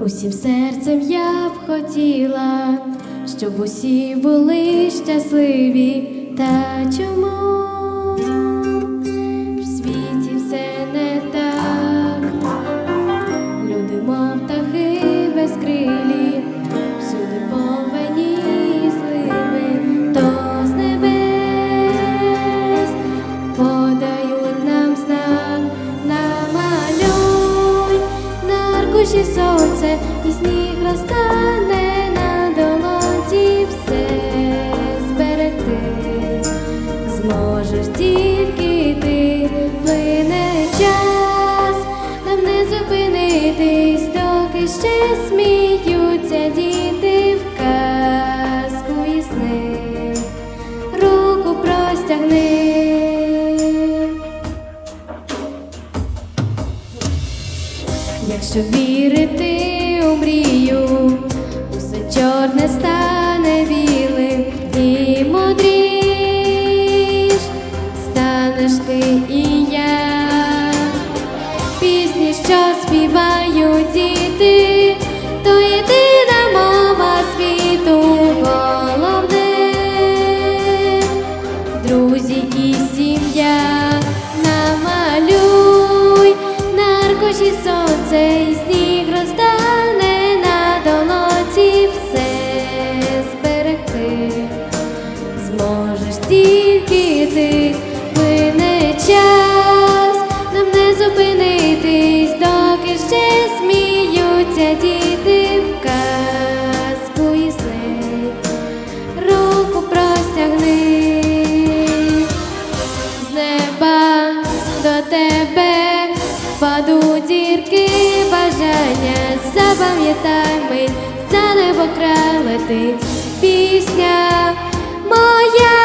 Усім серцем я б хотіла, щоб усі були щасливі, та чому на сонце і сніг розтане на долоті все зберегти. Зможеш тільки ти плине час, нам не зупинитись, доки ще сміються Якщо вірити у мрію, усе чорне стане білим аркуші сонце і сніг розтане падуть дірки бажання, запам'ятай мить, за небо край летить пісня моя.